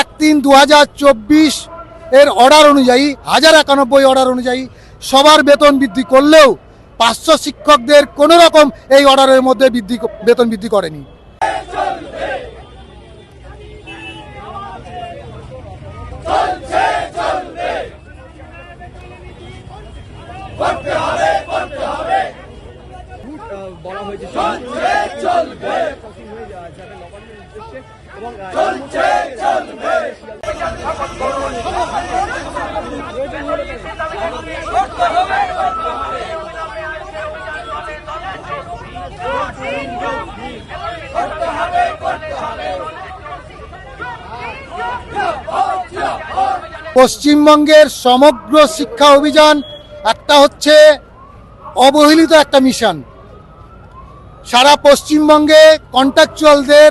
এক তিন দু এর অর্ডার অনুযায়ী, হাজার একানব্বই অর্ডার অনুযায়ী সবার বেতন বৃদ্ধি করলেও পাঁচশো শিক্ষকদের কোনো রকম এই অর্ডারের মধ্যে বৃদ্ধি বেতন বৃদ্ধি করেনি। বলা হয়েছে এবং পশ্চিমবঙ্গের সমগ্র শিক্ষা অভিযান একটা হচ্ছে অবহেলিত একটা মিশন। সারা পশ্চিমবঙ্গে কন্ট্রাকচুয়ালদের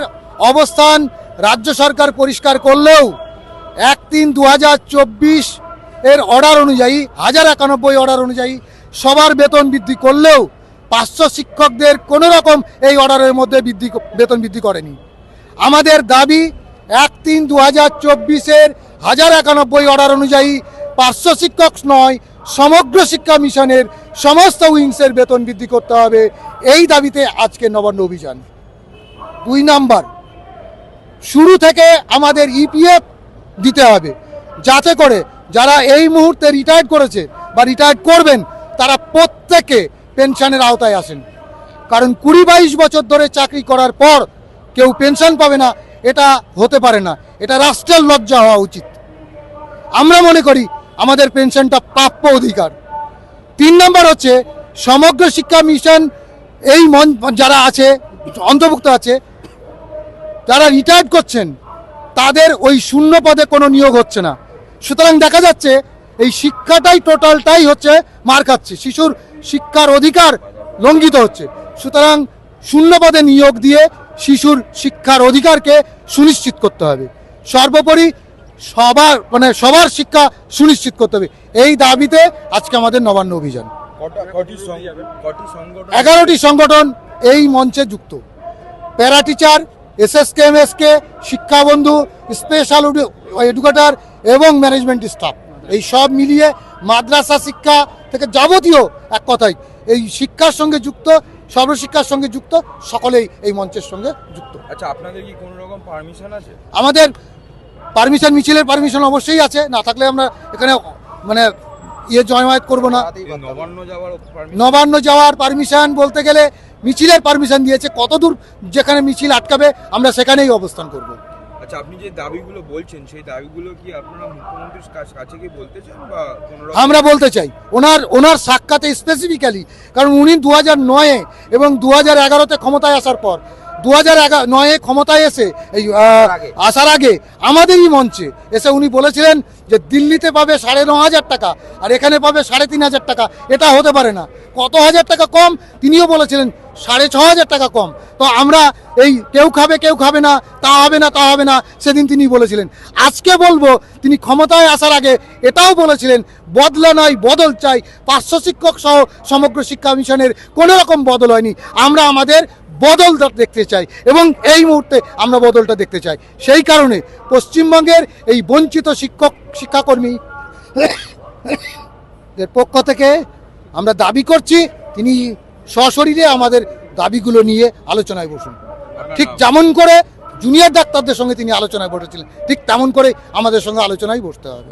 অবস্থান রাজ্য সরকার পরিষ্কার করলেও এক তিন দু এর অর্ডার অনুযায়ী, হাজার একানব্বই অর্ডার অনুযায়ী সবার বেতন বৃদ্ধি করলেও পাঁচশো শিক্ষকদের কোনো রকম এই অর্ডারের মধ্যে বৃদ্ধি বেতন বৃদ্ধি করেনি। আমাদের দাবি এক তিন দু হাজার চব্বিশের হাজার একানব্বই অর্ডার অনুযায়ী পাঁচশো শিক্ষক নয়, সমগ্র শিক্ষা মিশনের সমস্ত উইংসের বেতন বৃদ্ধি করতে হবে। এই দাবিতে আজকে নবান্ন অভিযান। দুই নাম্বার শুরু থেকে আমাদের ইপিএফ দিতে হবে। যাতে করে যারা এই মুহূর্তে রিটায়ার্ড করেছে বা রিটায়ার্ড করবেন, তারা প্রত্যেকে পেনশনের আওতায় আসেন। কারণ কুড়ি বাইশ বছর ধরে চাকরি করার পর কেউ পেনশন পাবে না, এটা হতে পারে না। এটা রাষ্ট্রের লজ্জা হওয়া উচিত। আমরা মনে করি আমাদের পেনশনটা প্রাপ্য অধিকার। তিন নম্বর হচ্ছে সমগ্র শিক্ষা মিশন এই মন যারা আছে, অন্তর্ভুক্ত আছে যারা রিটায়ার্ড করছেন তাদের ওই শূন্য পদে কোনো নিয়োগ হচ্ছে না। সুতরাং দেখা যাচ্ছে এই শিক্ষাটাই টোটালটাই হচ্ছে মার খাচ্ছে। শিশুর শিক্ষার অধিকার লঙ্ঘিত হচ্ছে। সুতরাং শূন্য পদে নিয়োগ দিয়ে শিশুর শিক্ষার অধিকারকে সুনিশ্চিত করতে হবে। সর্বোপরি সবার মানে সবার শিক্ষা সুনিশ্চিত করতে হবে। এই দাবিতে আজকে আমাদের নবান্ন অভিযান। এগারোটি সংগঠন এই মঞ্চে যুক্ত। Para teacher SSK MSK Shikshabandhu special educator এবং ম্যানেজমেন্ট স্টাফ। এই সব মিলিয়ে মাদ্রাসা শিক্ষা থেকে যাবতীয় এক কথাই এই শিক্ষার সঙ্গে যুক্ত সর্বশিক্ষার সঙ্গে যুক্ত সকলেই এই মঞ্চের সঙ্গে যুক্ত। আচ্ছা আপনাদের কি কোনো রকম পারমিশন আছে? আমাদের পারমিশন মিছিলের পারমিশন অবশ্যই আছে। না থাকলে আমরা এখানে মানে ইয়ে জমায়েত করব না। নবান্ন যাওয়ার পারমিশন বলতে গেলে মিছিলের পারমিশন দিয়েছে কতদূর যেখানে মিছিল আটকাবে আমরা সেখানেই অবস্থান করব। আচ্ছা আপনি যে দাবিগুলো বলছেন সেই দাবিগুলো কি আপনারা মুখ্যমন্ত্রীর কাছে কি বলতে চান বা আমরা বলতে চাই ওনার ওনার সাক্ষাতে স্পেসিফিক্যালি কারণ উনি দু হাজার নয়ে এবং দু হাজার এগারোতে ক্ষমতায় আসার পর দু হাজার নয়ে ক্ষমতায় এসে এই আসার আগে। আমাদেরই মঞ্চে এসে উনি বলেছিলেন যে দিল্লিতে পাবে সাড়ে ন হাজার টাকা আর এখানে পাবে সাড়ে তিন হাজার টাকা এটা হতে পারে না। কত হাজার টাকা কম তিনিও বলেছিলেন সাড়ে ছ হাজার টাকা কম। তো আমরা এই কেউ খাবে কেউ খাবে না, তা হবে না, তা হবে না, সেদিন তিনি বলেছিলেন। আজকে বলব, তিনি ক্ষমতায় আসার আগে এটাও বলেছিলেন, বদলা নয়, বদল চাই। পার্শ্ব শিক্ষক সহ সমগ্র শিক্ষা মিশনের কোনো রকম বদল হয়নি। আমরা আমাদের বদল দেখতে চাই এবং এই মুহূর্তে আমরা বদলটা দেখতে চাই। সেই কারণে পশ্চিমবঙ্গের এই বঞ্চিত শিক্ষক, শিক্ষাকর্মী পক্ষ থেকে আমরা দাবি করছি, তিনি সশরীরে আমাদের দাবিগুলো নিয়ে আলোচনায় বসুন। ঠিক যেমন করে জুনিয়র ডাক্তারদের সঙ্গে তিনি আলোচনায় বসেছিলেন, ঠিক তেমন করে আমাদের সঙ্গে আলোচনায় বসতে হবে।